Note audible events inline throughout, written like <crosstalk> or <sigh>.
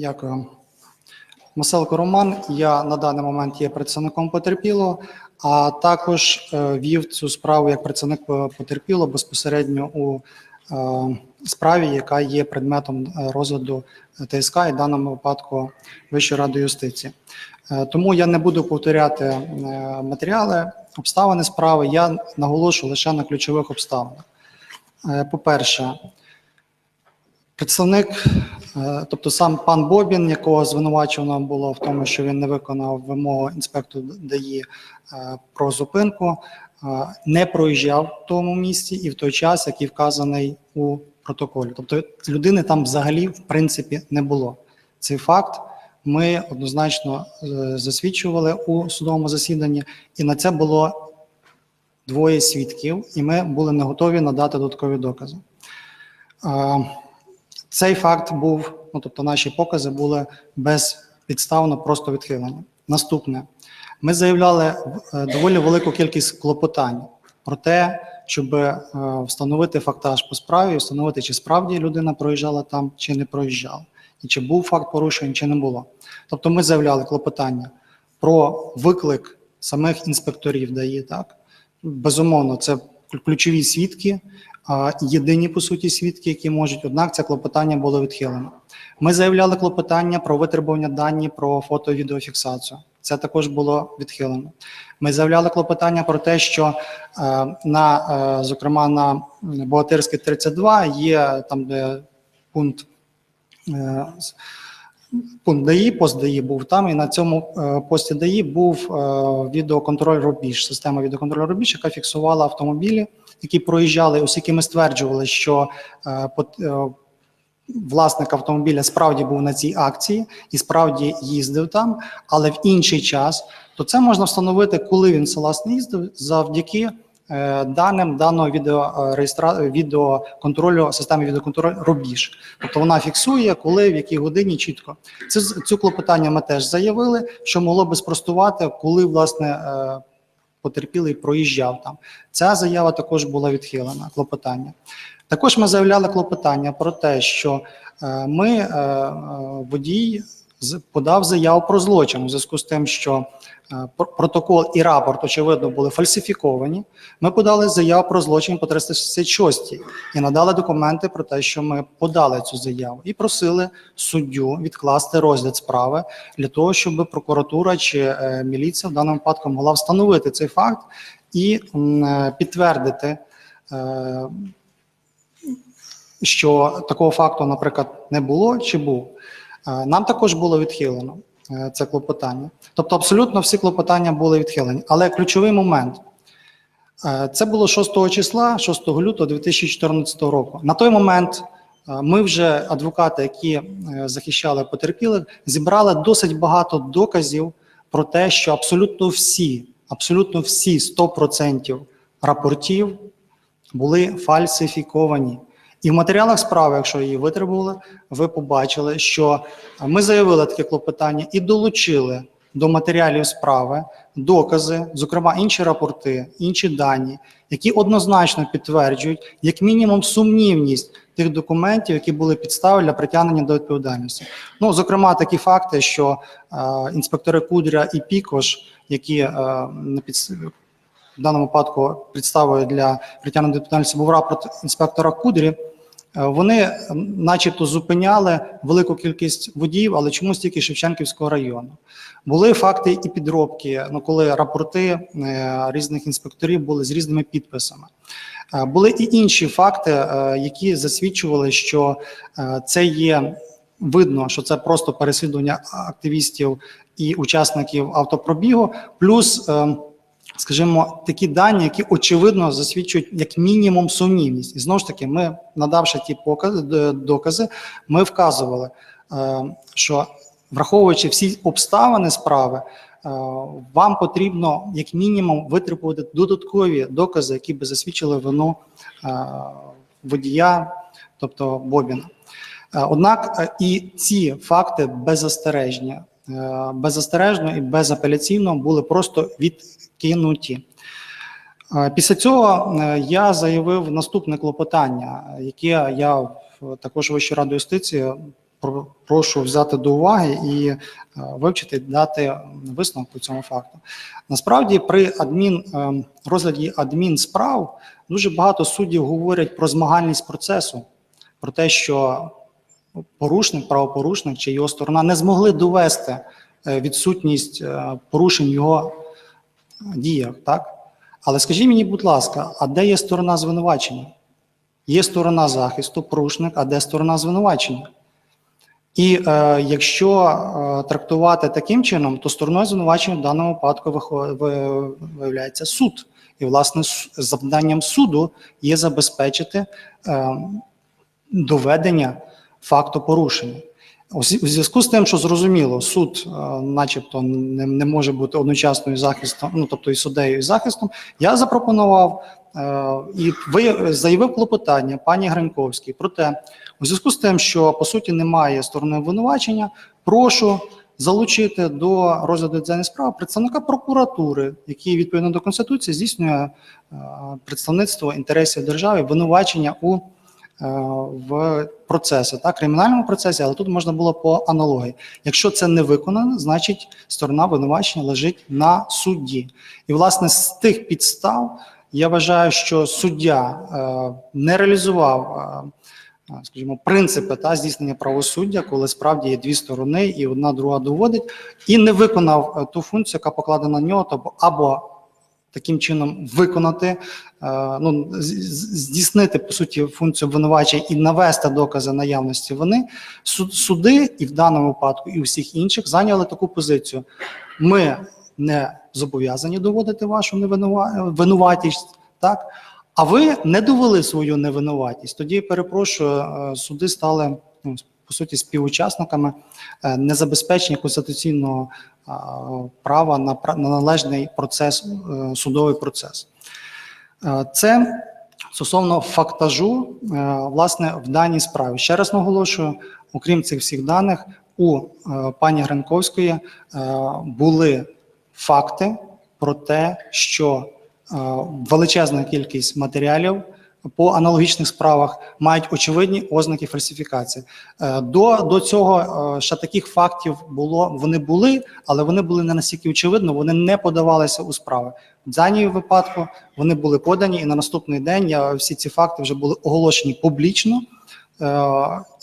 Дякую. Маселко Роман. Я на даний момент є представником потерпілого, а також е, вів цю справу як представник потерпілого безпосередньо у е, справі, яка є предметом е, розгляду ТСК і в даному випадку Вищої ради юстиції. Тому я не буду повторяти матеріали, обставини справи. Я наголошу лише на ключових обставинах. По-перше, Представник, тобто сам пан Бобін, якого звинувачено було в тому, що він не виконав вимогу інспектору ДАІ е, про зупинку, е, не проїжджав в тому місці і в той час, який вказаний у протоколі. Тобто людини там взагалі в принципі не було. Цей факт ми однозначно е, засвідчували у судовому засіданні, і на це було двоє свідків, і ми були не готові надати додаткові докази. Цей факт був, ну тобто наші покази були безпідставно просто відхилені. Наступне, ми заявляли е, доволі велику кількість клопотань про те, щоб е, встановити фактаж по справі, встановити, чи справді людина проїжджала там, чи не проїжджала, і чи був факт порушень, чи не було. Тобто, ми заявляли клопотання про виклик самих інспекторів ДАІ, так безумовно, це ключові свідки, єдині по суті свідки, які можуть, однак це клопотання було відхилено. Ми заявляли клопотання про витребування дані про фото і відеофіксацію. Це також було відхилено. Ми заявляли клопотання про те, що е, на, е, зокрема, на Богатирській 32 є там, де пункт. е, Пункт ДАІ, пост ДАІ був там, і на цьому пості ДАІ був відеоконтроль рубіж, система відеоконтролю рубіж, яка фіксувала автомобілі, які проїжджали, оскільки ми стверджували, що е, е, власник автомобіля справді був на цій акції і справді їздив там, але в інший час, то це можна встановити, коли він власне їздив, завдяки е, даним даного відео, реєстра... відеоконтролю, системи відеоконтролю рубіж. Тобто вона фіксує, коли, в якій годині чітко. Цю, цю клопотання ми теж заявили, що могло би спростувати, коли власне потерпілий проїжджав там. Ця заява також була відхилена, клопотання. Також ми заявляли клопотання про те, що е, ми, е, е, водій, подав заяву про злочин у зв'язку з тим, що е, протокол і рапорт, очевидно, були фальсифіковані. Ми подали заяву про злочин по 366 і надали документи про те, що ми подали цю заяву, і просили суддю відкласти розгляд справи для того, щоб прокуратура чи е, міліція в даному випадку могла встановити цей факт і е, підтвердити. що такого факту, наприклад, не було чи був. Е, Нам також було відхилено е, це клопотання. Тобто, абсолютно всі клопотання були відхилені. Але ключовий момент е, це було 6 числа, 6 лютого 2014 року. На той момент ми вже, адвокати, які захищали потерпілих, зібрали досить багато доказів про те, що абсолютно всі, абсолютно всі 100% рапортів були фальсифіковані. І в матеріалах справи, якщо її витребували, ви побачили, що ми заявили таке клопотання і долучили до матеріалів справи докази, зокрема інші рапорти, інші дані, які однозначно підтверджують як мінімум сумнівність тих документів, які були підстави для притягнення до відповідальності. Ну, зокрема, такі факти, що е, інспектори Кудря і Пікош, які е, на підс- в даному випадку підставою для притягнення до відповідальності був рапорт інспектора Кудрі. Е, Вони, начебто, зупиняли велику кількість водіїв, але чомусь тільки Шевченківського району. Були факти і підробки, ну коли рапорти е, різних інспекторів були з різними підписами. Е, Були і інші факти, які засвідчували, що це є видно, що це просто переслідування активістів і учасників автопробігу, плюс. Скажімо, такі дані, які очевидно засвідчують як мінімум сумнівність. І знову ж таки, ми, надавши ті покази, докази, ми вказували, е, що враховуючи всі обставини справи, е, вам потрібно як мінімум витребувати додаткові докази, які би засвідчили вину е, водія, тобто Бобіна. Однак і ці факти беззастережні, беззастережно і безапеляційно були просто відкинуті. Е, Після цього е, я заявив наступне клопотання, яке я також Вищу раду юстиції прошу взяти до уваги і е, вивчити, дати висновок по цьому факту. Насправді, при адмін е, розгляді адмінсправ дуже багато суддів говорять про змагальність процесу, про те, що порушник, правопорушник чи його сторона не змогли довести е, відсутність е, порушень його діях, так? Але скажіть мені, будь ласка, а де є сторона звинувачення? Є сторона захисту, порушник, а де сторона звинувачення? І е, якщо е, трактувати таким чином, то стороною звинувачення в даному випадку виявляється суд. І, власне, завданням суду є забезпечити е, доведення факту порушення. У зв'язку з тим, що зрозуміло, суд, е, начебто, не, не може бути одночасно і захистом, ну тобто і суддею, і захистом, я запропонував е, і ви заявив клопотання пані Гриньковській про те, у зв'язку з тим, що по суті немає сторони обвинувачення, прошу залучити до розгляду цієї справи представника прокуратури, який відповідно до конституції здійснює е, представництво інтересів держави, винувачення у в процесі, так, кримінальному процесі, але тут можна було по аналогії. Якщо це не виконано, значить сторона винувачення лежить на судді. І, власне, з тих підстав я вважаю, що суддя е, не реалізував, е, е, скажімо, принципи та здійснення правосуддя, коли справді є дві сторони, і одна друга доводить, і не виконав е, ту функцію, яка покладена на нього, тобто або таким чином виконати, е, ну здійснити по суті функцію обвинувачення і навести докази наявності вони суди, і в даному випадку, і у всіх інших зайняли таку позицію. Ми не зобов'язані доводити вашу невинува- винуватість, так а ви не довели свою невинуватість. Тоді перепрошую, е, суди стали ну, по суті співучасниками е, незабезпечення конституційного права на на належний процес, е, судовий процес. Е, Це стосовно фактажу, власне, в даній справі. Ще раз наголошую, окрім цих всіх даних, у пані Гранковської е, були факти про те, що величезна кількість матеріалів по аналогічних справах мають очевидні ознаки фальсифікації. Е, До, до цього е, ще таких фактів було, вони були, але вони були не настільки очевидно, вони не подавалися у справи. В даній випадку вони були подані, і на наступний день я, всі ці факти вже були оголошені публічно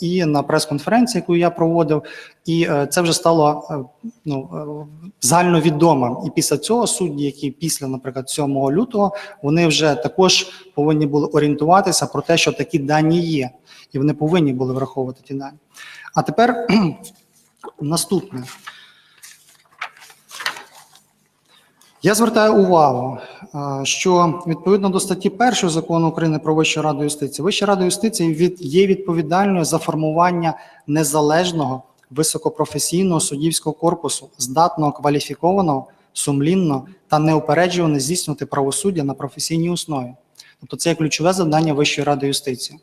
і на прес-конференції, яку я проводив, і е, це вже стало е, ну, е, загальновідомим. І після цього судді, які після, наприклад, 7 лютого, вони вже також повинні були орієнтуватися про те, що такі дані є, і вони повинні були враховувати ті дані. А тепер <clears throat> наступне. Я звертаю увагу, що відповідно до статті 1 закону України про Вищу раду юстиції, Вища рада юстиції від, є відповідальною за формування незалежного високопрофесійного суддівського корпусу, здатного кваліфікованого, сумлінно та неупереджувано здійснювати правосуддя на професійній основі. Тобто це є ключове завдання Вищої ради юстиції.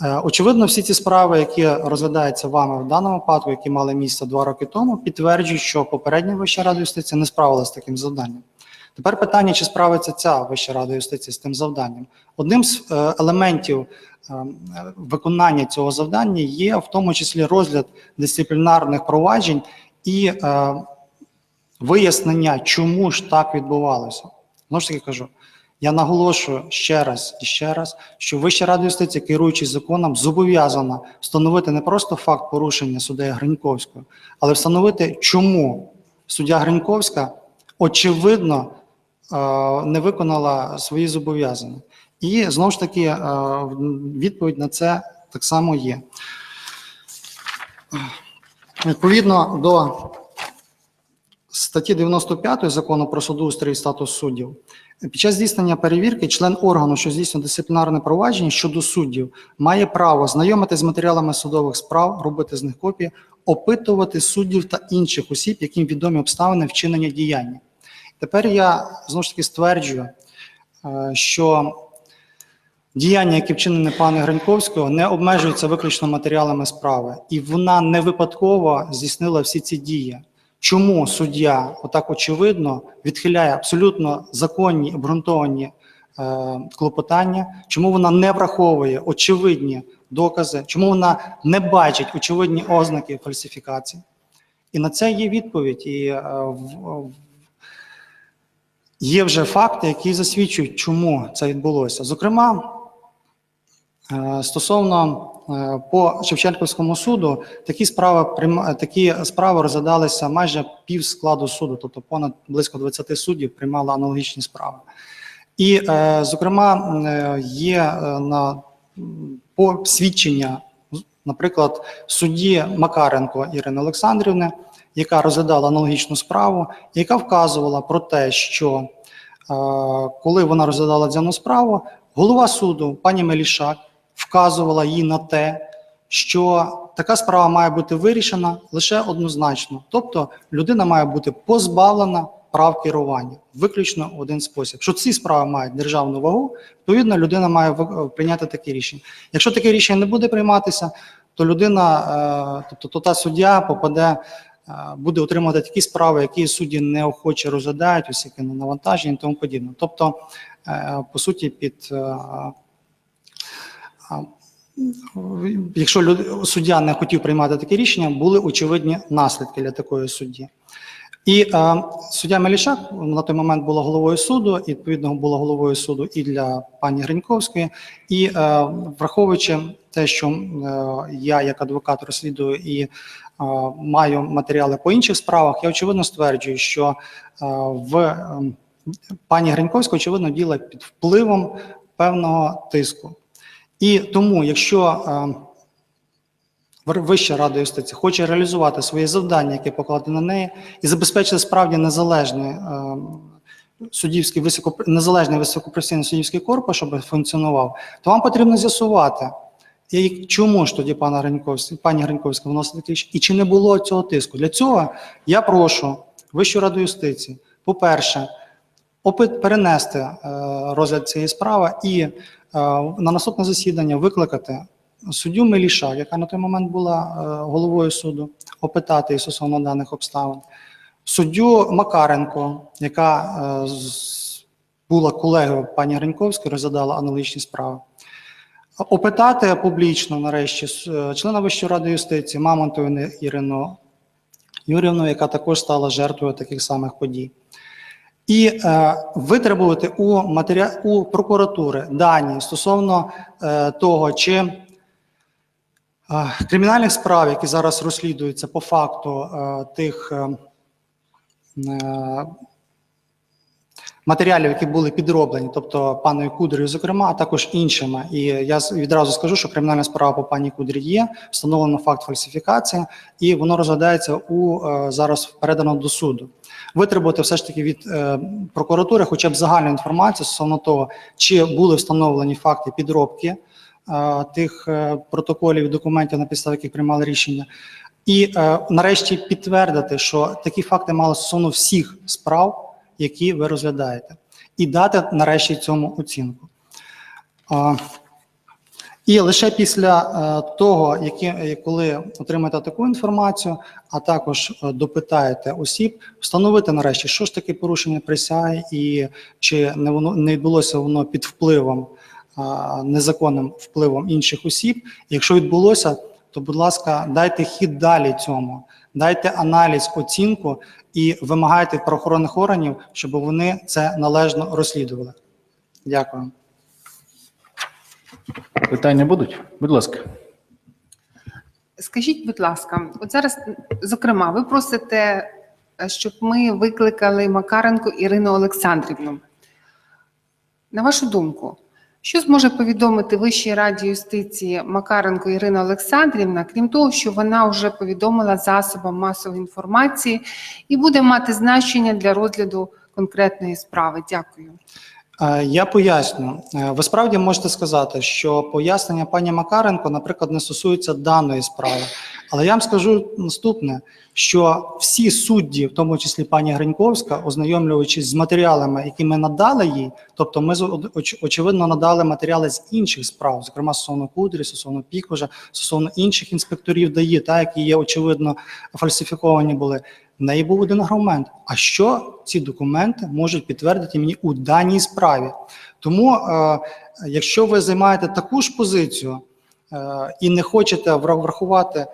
Е, Очевидно, всі ці справи, які розглядаються вами в даному випадку, які мали місце два роки тому, підтверджують, що попередня Вища рада юстиції не справилася з таким завданням. Тепер питання, чи справиться ця Вища рада юстиції з тим завданням. Одним з е, елементів е, виконання цього завдання є в тому числі розгляд дисциплінарних проваджень і вияснення, чому ж так відбувалося. Знову ж таки кажу, я наголошую ще раз і ще раз, що Вища рада юстиції, керуючись законом, зобов'язана встановити не просто факт порушення суддею Гриньковською, але встановити, чому суддя Гриньковська очевидно е, не виконала свої зобов'язання. І знову ж таки, е, відповідь на це так само є. Відповідно до статті 95 закону про судоустрій і статус суддів, під час здійснення перевірки член органу, що здійснює дисциплінарне провадження щодо суддів, має право знайомити з матеріалами судових справ, робити з них копії, опитувати суддів та інших осіб, яким відомі обставини вчинення діяння. Тепер я знову ж таки стверджую, е, що діяння, які вчинені пане Гриньковського, не обмежуються виключно матеріалами справи, і вона не випадково здійснила всі ці дії. Чому суддя отак очевидно відхиляє абсолютно законні обґрунтовані е, клопотання? Чому вона не враховує очевидні докази, чому вона не бачить очевидні ознаки фальсифікації. І на це є відповідь. І е, в- є вже факти, які засвідчують, чому це відбулося. Зокрема, стосовно е, по Шевченківському суду, такі справи такі справи розглядалися майже пів складу суду, тобто понад близько 20 суддів приймали аналогічні справи. І, е, зокрема, е, є е, на по свідчення, наприклад, судді Макаренко Ірини Олександрівни, яка розглядала аналогічну справу, яка вказувала про те, що е, коли вона розглядала дану справу, голова суду, пані Мелішак, вказувала їй на те, що така справа має бути вирішена лише однозначно. Тобто людина має бути позбавлена прав керування, виключно в один спосіб. Що ці справи мають державну вагу, відповідно, людина має ви- прийняти таке рішення. Якщо таке рішення не буде прийматися, то людина, е, тобто то та суддя попаде, е, буде отримувати такі справи, які судді неохоче розглядають, усякі навантаження і тому подібне. Тобто, е, по суті, під е, якщо суддя не хотів приймати таке рішення, були очевидні наслідки для такої судді. І е, суддя Мелішак на той момент була головою суду, і відповідно була головою суду і для пані Гриньковської. І е, враховуючи те, що е, я як адвокат розслідую і е, маю матеріали по інших справах, я очевидно стверджую, що е, в е, пані Гриньковська очевидно діла під впливом певного тиску. І тому, якщо е, Вища рада юстиції хоче реалізувати свої завдання, які покладені на неї, і забезпечити справді незалежний е, суддівський високо незалежний високопрофесійний суддівський корпус, щоб функціонував, то вам потрібно з'ясувати, і чому ж тоді пана Гриньковська, пані Гриньковська вносить рішення, і чи не було цього тиску. Для цього я прошу Вищу раду юстиції, по-перше, опит перенести е, розгляд цієї справи і на наступне засідання викликати суддю Меліша, яка на той момент була е, головою суду, опитати стосовно даних обставин, суддю Макаренко, яка е, була колегою пані Гриньковської, розглядала аналогічні справи. Опитати публічно, нарешті, е, члена Вищої ради юстиції Мамонтову Ірину Юрівну, яка також стала жертвою таких самих подій. І е, витребувати у матеріа... у прокуратури дані стосовно е, того, чи е, кримінальних справ, які зараз розслідуються по факту е, тих е, е, матеріалів, які були підроблені, тобто паною Кудрою, зокрема, а також іншими. І я відразу скажу, що кримінальна справа по пані Кудрі є, встановлено факт фальсифікації, і воно розглядається у е, зараз передано до суду. Витребувати все ж таки від е, прокуратури, хоча б загальну інформацію стосовно того, чи були встановлені факти підробки е, тих протоколів і документів, на підставі яких приймали рішення. І е, нарешті підтвердити, що такі факти мали стосовно всіх справ, які ви розглядаєте, і дати нарешті цьому оцінку. І лише після е, того, які, е, коли отримаєте таку інформацію, а також е, допитаєте осіб, встановити нарешті, що ж таке порушення присяги, і чи не воно не відбулося воно під впливом незаконним впливом інших осіб. Якщо відбулося, то будь ласка, дайте хід далі цьому, дайте аналіз, оцінку і вимагайте правоохоронних органів, щоб вони це належно розслідували. Дякую. Питання будуть? Будь ласка. Скажіть, будь ласка, от зараз, зокрема, ви просите, е, щоб ми викликали Макаренко Ірину Олександрівну. На вашу думку, що зможе повідомити Вищій раді юстиції Макаренко Ірина Олександрівна, крім того, що вона вже повідомила засобам масової інформації і буде мати значення для розгляду конкретної справи? Дякую. Е, Я поясню. Е, Ви справді можете сказати, що пояснення пані Макаренко, наприклад, не стосується даної справи. Але я вам скажу наступне: що всі судді, в тому числі пані Гриньковська, ознайомлюючись з матеріалами, які ми надали їй, тобто ми очевидно надали матеріали з інших справ, зокрема стосовно Кудрі, стосовно Пікожа, стосовно інших інспекторів ДАІ, та які є очевидно фальсифіковані були. Неї був один аргумент. А що ці документи можуть підтвердити мені у даній справі? Тому, е, якщо ви займаєте таку ж позицію, е, і не хочете врахувати,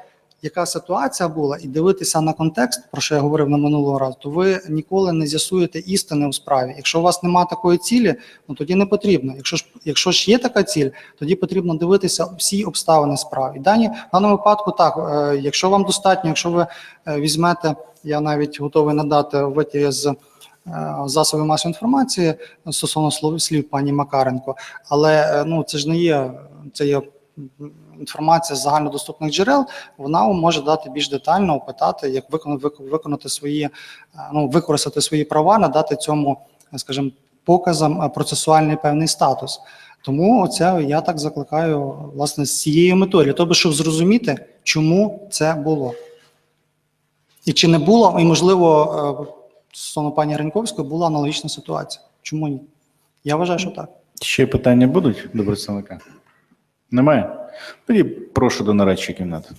яка ситуація була, і дивитися на контекст, про що я говорив на минулого разу, то ви ніколи не з'ясуєте істини у справі. Якщо у вас немає такої цілі, ну тоді не потрібно. Якщо ж якщо ж є така ціль, тоді потрібно дивитися всі обставини справи. І дані в даному випадку так, е, якщо вам достатньо, якщо ви е, візьмете, я навіть готовий надати витяги з. е, Засоби масової інформації стосовно слів пані Макаренко, але ну це ж не є це є інформація з загальнодоступних джерел. Вона вам може дати більш детально опитати, як виконати виконати свої, е, ну використати свої права, надати цьому, скажімо, показам е, процесуальний певний статус. Тому це я так закликаю власне з цією метою, для того, щоб зрозуміти, чому це було. І чи не було, і можливо, е, стосовно пані Гриньковської була аналогічна ситуація. Чому ні? Я вважаю, що так. Ще питання будуть до представника? Немає? Тоді прошу до нарадчої кімнати.